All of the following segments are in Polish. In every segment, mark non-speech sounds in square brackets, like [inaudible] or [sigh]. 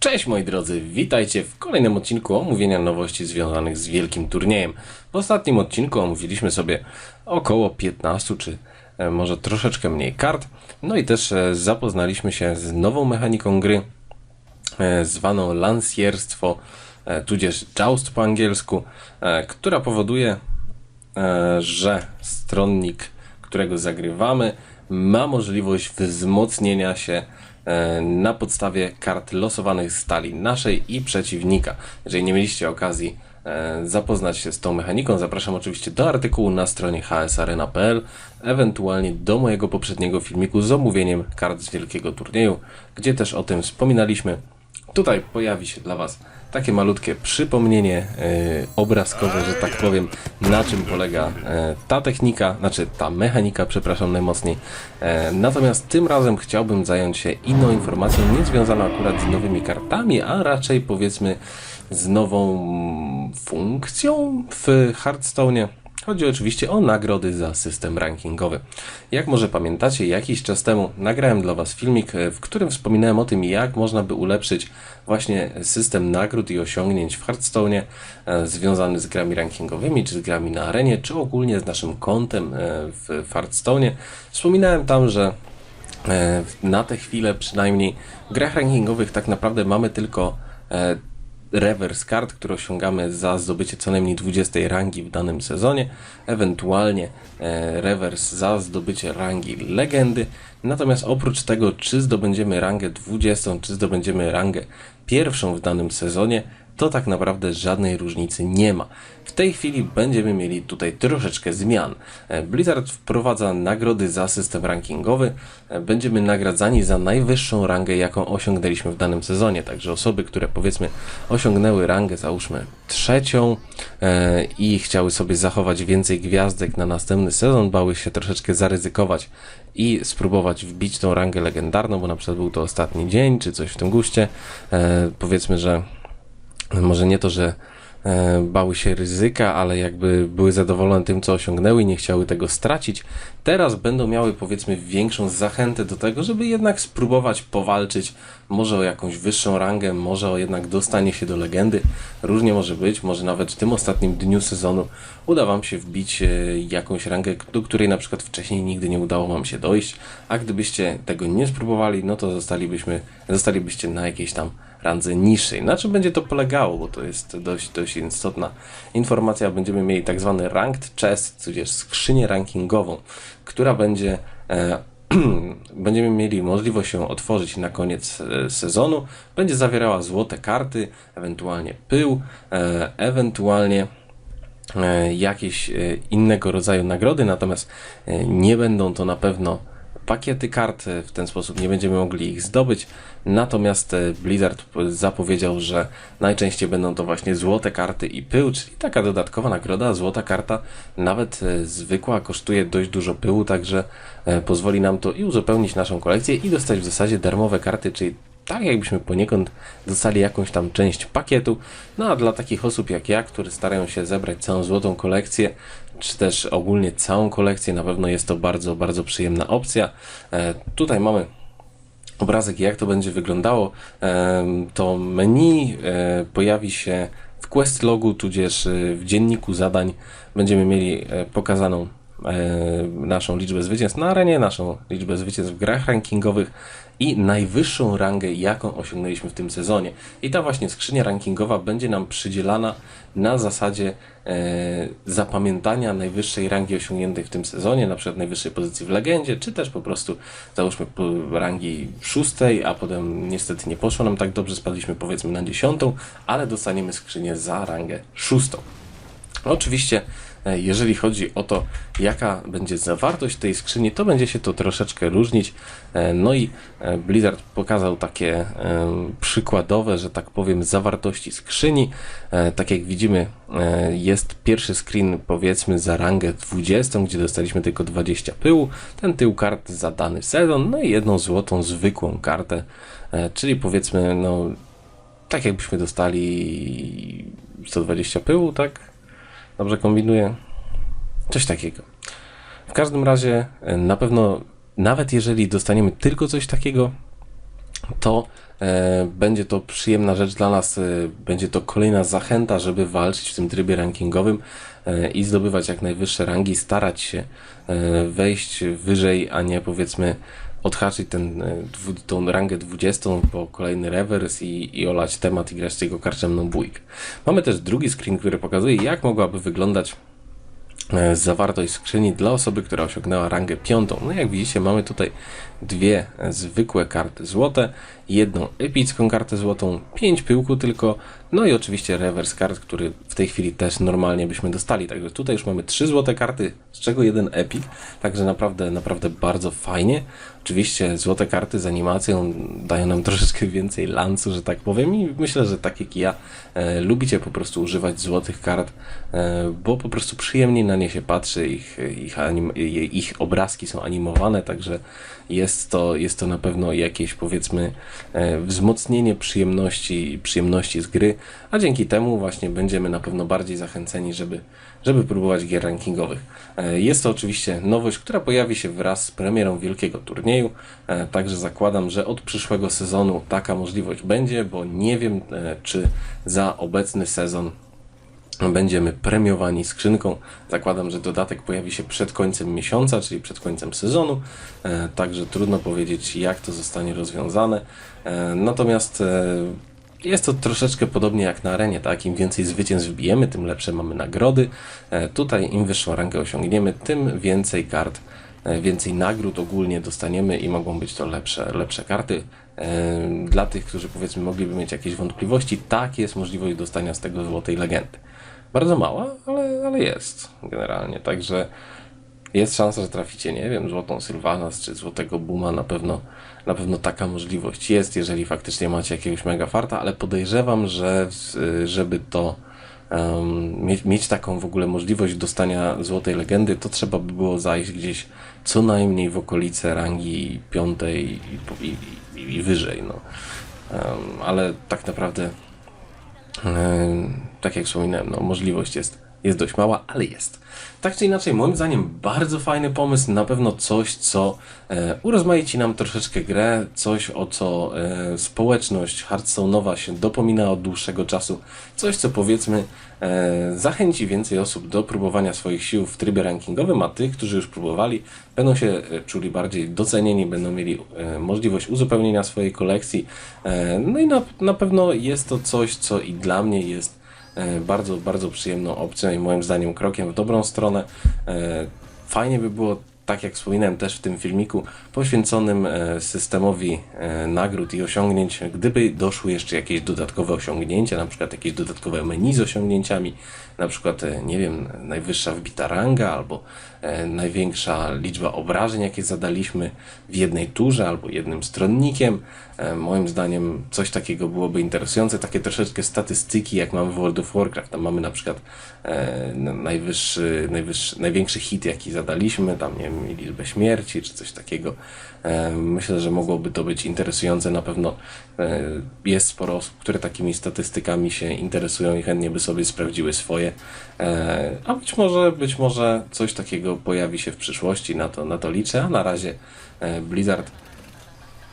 Cześć moi drodzy, witajcie w kolejnym odcinku omówienia nowości związanych z wielkim turniejem. W ostatnim odcinku omówiliśmy sobie około 15 czy e, może troszeczkę mniej kart. No i też e, zapoznaliśmy się z nową mechaniką gry e, zwaną lansierstwo, e, tudzież joust po angielsku, która powoduje, że stronnik, którego zagrywamy, ma możliwość wzmocnienia się na podstawie kart losowanych z stali naszej i przeciwnika. Jeżeli nie mieliście okazji e, zapoznać się z tą mechaniką, zapraszam oczywiście do artykułu na stronie hsarena.pl, ewentualnie do mojego poprzedniego filmiku z omówieniem kart z wielkiego turnieju, gdzie też o tym wspominaliśmy. Tutaj pojawi się dla Was takie malutkie przypomnienie e, obrazkowe, że tak powiem, na czym polega e, ta technika, znaczy ta mechanika, przepraszam najmocniej. E, natomiast tym razem chciałbym zająć się inną informacją, nie związaną akurat z nowymi kartami, a raczej powiedzmy z nową mm, funkcją w Hearthstone. Chodzi oczywiście o nagrody za system rankingowy. Jak może pamiętacie, jakiś czas temu nagrałem dla Was filmik, e, w którym wspominałem o tym, jak można by ulepszyć właśnie system nagród i osiągnięć w Hearthstone e, związany z grami rankingowymi, czy z grami na arenie, czy ogólnie z naszym kontem e, w Hearthstone. Wspominałem tam, że na tę chwilę przynajmniej w grach rankingowych tak naprawdę mamy tylko reverse kart, które osiągamy za zdobycie co najmniej 20 rangi w danym sezonie, ewentualnie e, reverse za zdobycie rangi legendy. Natomiast oprócz tego, czy zdobędziemy rangę 20, czy zdobędziemy rangę pierwszą w danym sezonie, to tak naprawdę żadnej różnicy nie ma. W tej chwili będziemy mieli tutaj troszeczkę zmian. E, Blizzard wprowadza nagrody za system rankingowy. E, Będziemy nagradzani za najwyższą rangę, jaką osiągnęliśmy w danym sezonie. Także osoby, które powiedzmy osiągnęły rangę, załóżmy trzecią e, i chciały sobie zachować więcej gwiazdek na następny sezon, bały się troszeczkę zaryzykować i spróbować wbić tą rangę legendarną, bo na przykład był to ostatni dzień, czy coś w tym guście. E, Powiedzmy, że może nie to, że e, bały się ryzyka, ale jakby były zadowolone tym, co osiągnęły i nie chciały tego stracić, teraz będą miały powiedzmy większą zachętę do tego, żeby jednak spróbować powalczyć może o jakąś wyższą rangę, może o jednak dostanie się do legendy. Różnie może być, może nawet w tym ostatnim dniu sezonu uda Wam się wbić e, jakąś rangę, do której na przykład wcześniej nigdy nie udało Wam się dojść, a gdybyście tego nie spróbowali, no to zostalibyśmy, zostalibyście na jakiejś tam randze niższej. Na czym będzie to polegało, bo to jest dość, dość istotna informacja. Będziemy mieli tak zwany ranked chest, tudzież skrzynię rankingową, która będzie e, [clears throat] będziemy mieli możliwość ją otworzyć na koniec e, sezonu. Będzie zawierała złote karty, ewentualnie pył, e, ewentualnie e, jakieś e, innego rodzaju nagrody, natomiast nie będą to na pewno pakiety kart, e, w ten sposób nie będziemy mogli ich zdobyć. Natomiast e, Blizzard zapowiedział, że najczęściej będą to właśnie złote karty i pył, czyli taka dodatkowa nagroda. Złota karta, nawet e, zwykła, kosztuje dość dużo pyłu, także pozwoli nam to i uzupełnić naszą kolekcję i dostać w zasadzie darmowe karty, czyli tak jakbyśmy poniekąd dostali jakąś tam część pakietu. No a dla takich osób jak ja, które starają się zebrać całą złotą kolekcję, czy też ogólnie całą kolekcję, na pewno jest to bardzo, bardzo przyjemna opcja. E, tutaj mamy obrazek, jak to będzie wyglądało. Em, To menu e, pojawi się w quest logu, tudzież e, w dzienniku zadań. Będziemy mieli e, pokazaną e, naszą liczbę zwycięstw na arenie, naszą liczbę zwycięstw w grach rankingowych i najwyższą rangę, jaką osiągnęliśmy w tym sezonie. I ta właśnie skrzynia rankingowa będzie nam przydzielana na zasadzie e, zapamiętania najwyższej rangi osiągniętej w tym sezonie, na przykład najwyższej pozycji w legendzie, czy też po prostu załóżmy rangi szóstej, a potem niestety nie poszło nam tak dobrze, spadliśmy powiedzmy na dziesiątą, ale dostaniemy skrzynię za rangę szóstą. Oczywiście, e, jeżeli chodzi o to, jaka będzie zawartość tej skrzyni, to będzie się to troszeczkę różnić. E, No i e, Blizzard pokazał takie e, przykładowe, że tak powiem, zawartości skrzyni. E, Tak jak widzimy, e, jest pierwszy screen, powiedzmy, za rangę 20, gdzie dostaliśmy tylko 20 pyłu, ten tył kart za dany sezon, no i jedną złotą, zwykłą kartę, e, czyli powiedzmy, no, tak jakbyśmy dostali 120 pyłu, tak? Dobrze kombinuję? Coś takiego. W każdym razie, e, na pewno, nawet jeżeli dostaniemy tylko coś takiego, to E, Będzie to przyjemna rzecz dla nas, e, będzie to kolejna zachęta, żeby walczyć w tym trybie rankingowym e, i zdobywać jak najwyższe rangi, starać się e, wejść wyżej, a nie powiedzmy odhaczyć ten, e, tą rangę 20 po kolejny rewers i, i olać temat i grać tylko karczemną bójkę. Mamy też drugi screen, który pokazuje jak mogłaby wyglądać zawartość skrzyni dla osoby, która osiągnęła rangę piątą. No jak widzicie, mamy tutaj dwie e, zwykłe karty złote, jedną epicką kartę złotą, pięć pyłku tylko, no i oczywiście rewers kart, który w tej chwili też normalnie byśmy dostali. Także tutaj już mamy trzy złote karty, z czego jeden epic, także naprawdę, naprawdę bardzo fajnie. Oczywiście złote karty z animacją dają nam troszeczkę więcej lancu, że tak powiem i myślę, że tak jak ja e, lubicie po prostu używać złotych kart, e, bo po prostu przyjemniej na nie się patrzy, ich, ich, anim, ich obrazki są animowane, także jest to, jest to na pewno jakieś powiedzmy e, wzmocnienie przyjemności, przyjemności z gry, a dzięki temu właśnie będziemy na pewno bardziej zachęceni, żeby, żeby próbować gier rankingowych. E, Jest to oczywiście nowość, która pojawi się wraz z premierą wielkiego turnieju, e, także zakładam, że od przyszłego sezonu taka możliwość będzie, bo nie wiem, czy za obecny sezon będziemy premiowani skrzynką. Zakładam, że dodatek pojawi się przed końcem miesiąca, czyli przed końcem sezonu, e, także trudno powiedzieć, jak to zostanie rozwiązane. E, Natomiast e, jest to troszeczkę podobnie jak na arenie, tak? Im więcej zwycięstw wbijemy, tym lepsze mamy nagrody. Tutaj im wyższą rangę osiągniemy, tym więcej kart, więcej nagród ogólnie dostaniemy i mogą być to lepsze, lepsze karty. Dla tych, którzy powiedzmy mogliby mieć jakieś wątpliwości, tak jest możliwość dostania z tego złotej legendy. Bardzo mała, ale, ale jest generalnie, także jest szansa, że traficie, nie wiem, złotą Sylvanas czy złotego Buma, na pewno, na pewno taka możliwość jest, jeżeli faktycznie macie jakiegoś mega farta, ale podejrzewam, że z- żeby to um, mieć, mieć taką w ogóle możliwość dostania złotej legendy, to trzeba by było zajść gdzieś co najmniej w okolice rangi piątej i, i, i, i wyżej, no. Em, ale tak naprawdę tak jak wspominałem, no, możliwość jest, jest dość mała, ale jest. Tak czy inaczej, moim zdaniem bardzo fajny pomysł, na pewno coś, co e, urozmaici nam troszeczkę grę, coś o co e, społeczność Hearthstone'owa się dopomina od dłuższego czasu, coś co powiedzmy e, zachęci więcej osób do próbowania swoich sił w trybie rankingowym, a tych, którzy już próbowali, będą się e, czuli bardziej docenieni, będą mieli e, możliwość uzupełnienia swojej kolekcji. E, no i na, na pewno jest to coś, co i dla mnie jest bardzo, bardzo przyjemną opcją i moim zdaniem krokiem w dobrą stronę. E, Fajnie by było, tak jak wspominałem też w tym filmiku, poświęconym e, systemowi e, nagród i osiągnięć, gdyby doszły jeszcze jakieś dodatkowe osiągnięcia, na przykład jakieś dodatkowe menu z osiągnięciami, na przykład, e, nie wiem, najwyższa wbita ranga albo e, największa liczba obrażeń, jakie zadaliśmy w jednej turze albo jednym stronnikiem. E, Moim zdaniem coś takiego byłoby interesujące, takie troszeczkę statystyki, jak mamy w World of Warcraft. Tam mamy na przykład e, najwyższy, najwyższy, największy hit, jaki zadaliśmy, tam nie wiem, liczbę śmierci czy coś takiego. E, Myślę, że mogłoby to być interesujące. Na pewno e, jest sporo osób, które takimi statystykami się interesują i chętnie by sobie sprawdziły swoje. E, A być może, być może coś takiego pojawi się w przyszłości, na to, na to liczę. A na razie e, Blizzard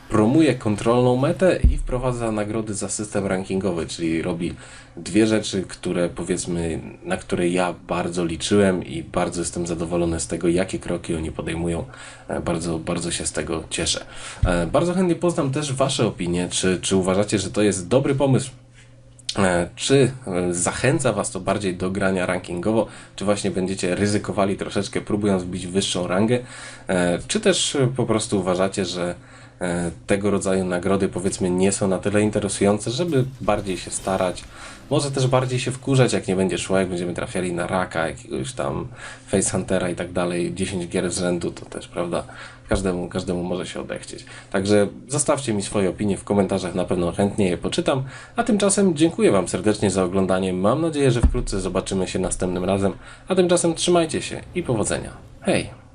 promuje kontrolną metę i wprowadza nagrody za system rankingowy, czyli robi dwie rzeczy, które powiedzmy, na które ja bardzo liczyłem i bardzo jestem zadowolony z tego, jakie kroki oni podejmują. E, Bardzo, bardzo się z tego cieszę. E, Bardzo chętnie poznam też Wasze opinie, czy, czy uważacie, że to jest dobry pomysł Czy e, zachęca Was to bardziej do grania rankingowo, czy właśnie będziecie ryzykowali troszeczkę, próbując bić wyższą rangę, E, czy też e, po prostu uważacie, że e, tego rodzaju nagrody powiedzmy nie są na tyle interesujące, żeby bardziej się starać, może też bardziej się wkurzać, jak nie będzie szło, jak będziemy trafiali na raka, jakiegoś tam facehuntera i tak dalej, 10 gier z rzędu, to też, prawda, każdemu, każdemu może się odechcieć. Także zostawcie mi swoje opinie w komentarzach, na pewno chętnie je poczytam. A tymczasem dziękuję Wam serdecznie za oglądanie. Mam nadzieję, że wkrótce zobaczymy się następnym razem. A tymczasem trzymajcie się i powodzenia. Hej!